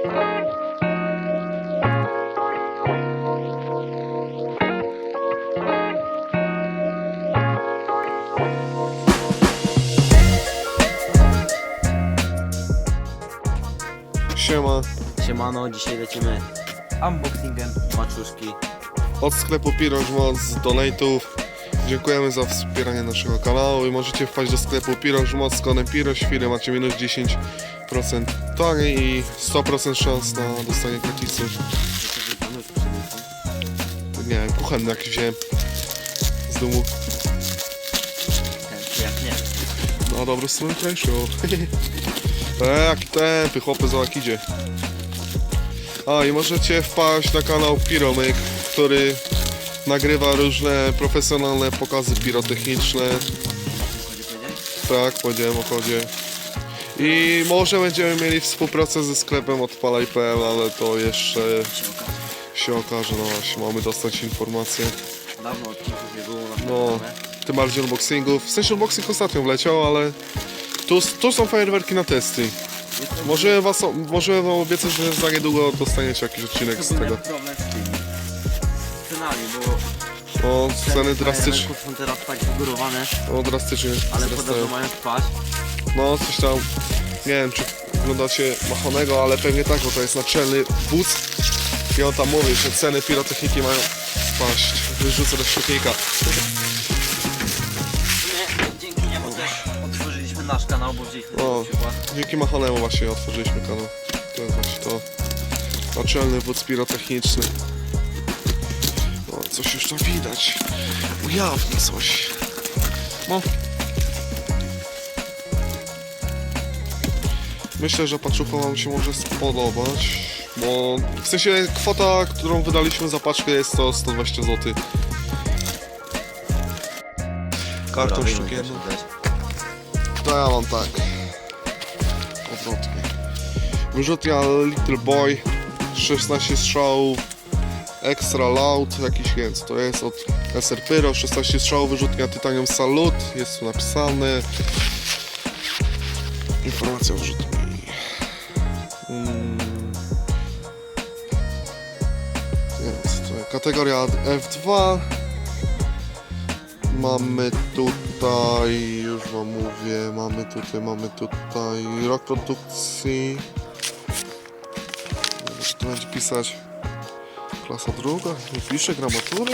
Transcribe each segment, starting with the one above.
Siema. Siemano, dzisiaj lecimy unboxingiem maczuszki. Od sklepu Pirożmot z donate'ów. Dziękujemy za wspieranie naszego kanału i możecie wpaść do sklepu Pirożmot z kodem Piroświry. Macie minus 10% i 100% szans na dostanie gratisów. Nie wiem, kuchenny jakiś wziąłem z domu. No dobry stronę kręcił. e, jaki tępy, chłopy za jak idzie. A i możecie wpaść na kanał Piromyk, który nagrywa różne profesjonalne pokazy pirotechniczne. Tak, powiedziałem o kodzie. I może będziemy mieli współpracę ze sklepem odpalaj.pl, ale to jeszcze się okaże. No właśnie, mamy dostać informacje. Dawno odcinków nie było na No. Tym bardziej unboxingów. W sensie unboxing ostatnio wleciał, ale tu, tu są fajerwerki na testy. Może was, może wam obiecać, że za niedługo dostaniecie jakiś odcinek z tego. problem z tymi cenami, bo O, ceny drastycznie, są teraz tak wygórowane, o, drastycznie ale wzrastają. podobno mają spaść. No, coś tam, nie wiem czy oglądacie Machonego, ale pewnie tak, bo to jest naczelny wódz i on tam mówi, że ceny pirotechniki mają spaść. Wyrzucę do świetnika. Nie, dzięki niemu też otworzyliśmy nasz kanał, bo wzięliśmy O. Dzięki Machonemu właśnie otworzyliśmy kanał. To jest właśnie to. Naczelny wódz pirotechniczny. O, coś już tam widać. Ujawni coś. No. Myślę, że paczucha wam się może spodobać. Bo w sensie kwota, którą wydaliśmy za paczkę jest to 120 zł. Karton Dobra, sztuki wyjmę jedną. też też. To ja mam tak. Odwrotnie. Wyrzutnia Little Boy. 16 strzałów. Extra Loud. Jakiś więc. To jest od SR Pyro. 16 strzałów. Wyrzutnia Titanium Salut. Jest tu napisane. Informacja o wyrzutni. Kategoria F2. Mamy tutaj, już wam mówię, mamy tutaj, mamy tutaj rok produkcji. Może tu będzie pisać klasa druga, nie pisze gramatury?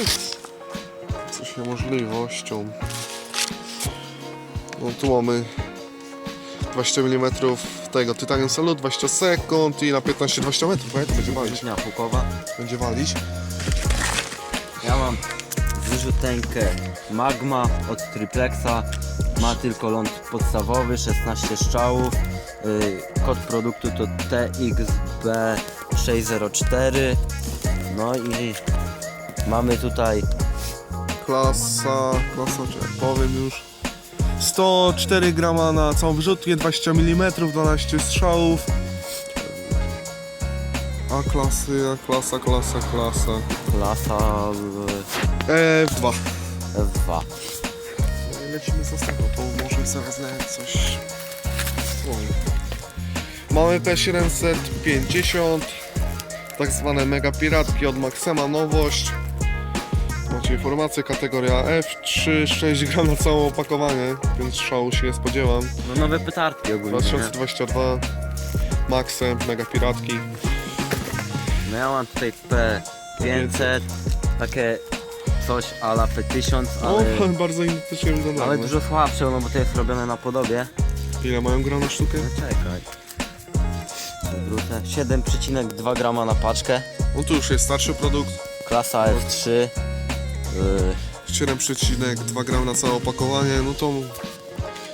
Coś niemożliwością. No tu mamy 20 mm tego Titanium Salut, 20 sekund i na 15-20 metrów, nie? To będzie walić. Pukowa. Będzie walić. Ja mam wyrzutenkę Magma od Triplexa. Ma tylko ląd podstawowy, 16 strzałów. Yy, kod produktu to TXB604. No i mamy tutaj Klasa, klasa, czy powiem już. 104 grama na całą wyrzutnię, 20 mm, 12 strzałów. A klasy, a klasa, klasa, klasa. klasa Eee, F2. yy, F2. Lecimy z następną, to może zaraz nawet coś... Oj. Mamy P750, tak zwane mega piratki od Maxema, nowość. Macie informację, kategoria F3, 6 gram na całe opakowanie, więc szału się nie spodziewam. No nowe pytarki ogólnie. nie? 2022 Maxem, mega piratki. No ja mam tutaj P500, takie coś ala P1000, No, ale, bardzo identycznie ale dużo słabsze, no bo to jest robione na podobie. Ile mają gram na sztukę? No czekaj. Wrócę. 7,2 grama na paczkę. No tu już jest starszy produkt. Klasa F3. Yy, 7,2 gram na całe opakowanie, no to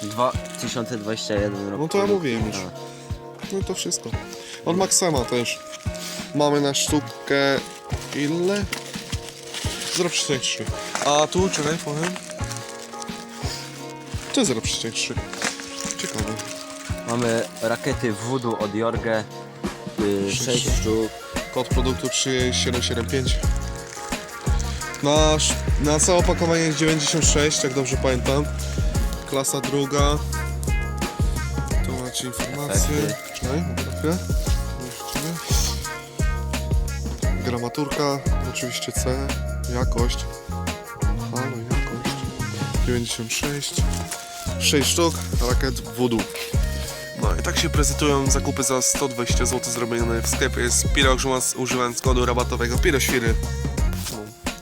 2021 rok. No to ja mówiłem już. No to wszystko. Od Maxema też. Mamy na sztukę ile? 0,3. A tu, czekaj, powiem. To jest 0,3. Ciekawe. Mamy rakiety Voodoo od Jorge. Yy, Sześć 6 sztuk. Kod produktu 3775. Na, sz- na całe opakowanie jest 96, jak dobrze pamiętam. Klasa druga. Tu macie informacje. Efekty. Czekaj, chwilę? Jeszcze nie. Gramaturka, oczywiście C, jakość, halo, jakość, 96, 6 sztuk, rakiet voodoo. No i tak się prezentują zakupy za 120 zł zrobione w sklepie z Piro, używając- kodu rabatowego Piroświry. No.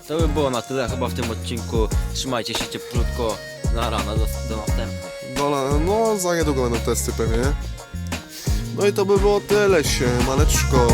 To by było na tyle chyba w tym odcinku. Trzymajcie się cieplutko. Na rano, do, do następnego. Dola, no za niedługo będą testy pewnie. No i to by było tyle się, maneczko.